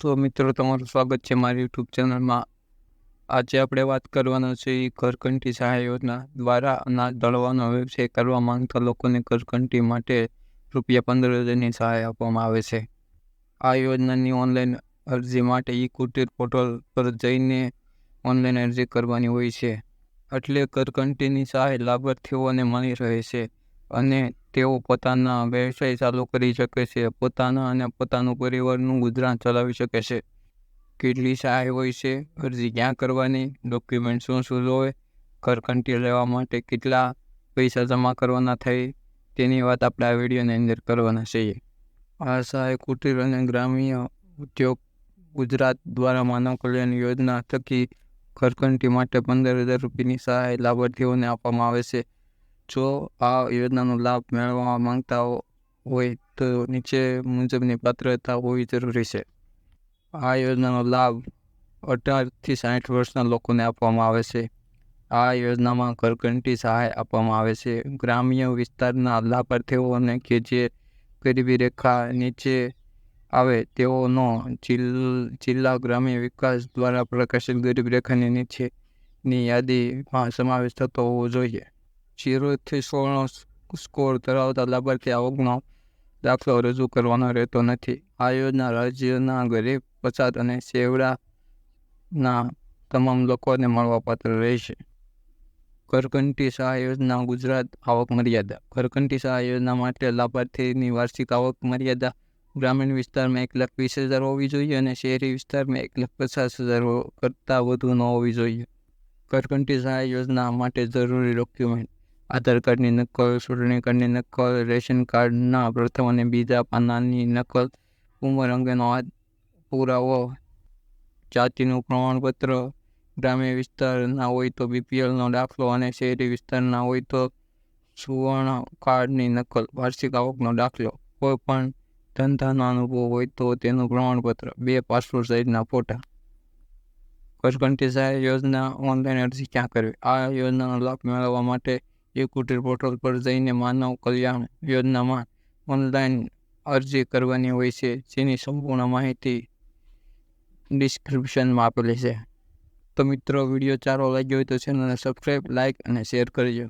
તો મિત્રો, તમારું સ્વાગત છે મારી યુટ્યુબ ચેનલમાં. આજે આપણે વાત કરવાના છે એ ઘરકંટી સહાય યોજના દ્વારા અનાજ દળવાનો વ્યવસાય કરવા માંગતા લોકોને ઘરકંટી માટે રૂપિયા પંદર હજારની સહાય આપવામાં આવે છે. આ યોજનાની ઓનલાઈન અરજી માટે ઈ કુટીર પોર્ટલ પર જઈને ઓનલાઈન અરજી કરવાની હોય છે. એટલે ઘરકંટીની સહાય લાભાર્થીઓને મળી રહે છે અને તેઓ પોતાના વ્યવસાય ચાલુ કરી શકે છે, પોતાના અને પોતાનું પરિવારનું ગુજરાન ચલાવી શકે છે. કેટલી સહાય હોય છે? અરજી ક્યાં કરવાની? ડોક્યુમેન્ટ શું શું હોય? ઘરકંટી લેવા માટે કેટલા પૈસા જમા કરવાના થાય? તેની વાત આપણે આ વિડીયોની અંદર કરવાના છીએ. આ સહાય કુટીર અને ગ્રામ્ય ઉદ્યોગ ગુજરાત દ્વારા માનવ કલ્યાણ યોજના થકી ઘરકંટી માટે પંદર હજાર રૂપિયાની સહાય લાભાર્થીઓને આપવામાં આવે છે. જો આ યોજનાનો લાભ મેળવવા માંગતા હોય તો નીચે મુજબની પાત્રતા હોવી જરૂરી છે આ યોજનાનો લાભ અઢારથી સાઠ વર્ષના લોકોને આપવામાં આવે છે આ યોજનામાં ઘરઘંટી સહાય આપવામાં આવે છે ગ્રામ્ય વિસ્તારના લાભાર્થીઓને કે જે ગરીબી રેખા નીચે આવે તેઓનો જિલ્લા ગ્રામ્ય વિકાસ દ્વારા પ્રકાશિત ગરીબ રેખાની નીચેની યાદીમાં સમાવેશ થતો હોવો જોઈએ જીરોથી સોળનો સ્કોર ધરાવતા લાભાર્થી આવકનો દાખલો રજૂ કરવાનો રહેતો નથી. આ યોજના રાજ્યના ગરીબ પછાત અને સેવડાના તમામ લોકોને મળવાપાત્ર રહેશે. ઘરકંટી સહાય યોજના, ગુજરાત આવક મર્યાદા. ઘરકંટી સહાય યોજના માટે લાભાર્થીની વાર્ષિક આવક મર્યાદા ગ્રામીણ વિસ્તારમાં એક લાખ વીસ હજાર હોવી જોઈએ અને શહેરી વિસ્તારમાં એક લાખ પચાસ હજાર કરતાં વધુ ન હોવી જોઈએ. ઘરકંટી સહાય યોજના માટે જરૂરી ડોક્યુમેન્ટ આધાર કાર્ડની નકલ ચૂંટણી કાર્ડની નકલ, રેશન કાર્ડના પ્રથમ અને બીજા પાનાની નકલ, ઉંમર અંગેનો પુરાવો, જાતિનું પ્રમાણપત્ર, ગ્રામ્ય વિસ્તારના હોય તો બીપીએલનો દાખલો અને શહેરી વિસ્તારના હોય તો સુવર્ણ કાર્ડની નકલ, વાર્ષિક આવકનો દાખલો. કોઈ પણ ધંધાનો અનુભવ હોય તો તેનું પ્રમાણપત્ર, બે પાસપોર્ટ સાઇઝના ફોટા. ઘરકંટી સહાય યોજના ઓનલાઈન અરજી ક્યાં કરવી? આ યોજનાનો લાભ મેળવવા માટે એ કુટીર પોર્ટલ પર જઈને માનવ કલ્યાણ યોજનામાં ઓનલાઈન અરજી કરવાની હોય છે, જેની સંપૂર્ણ માહિતી ડિસ્ક્રિપ્શનમાં આપેલી છે. તો મિત્રો, વીડિયો સારો લાગ્યો હોય તો ચેનલને સબસ્ક્રાઈબ લાઇક અને શેર કરજો.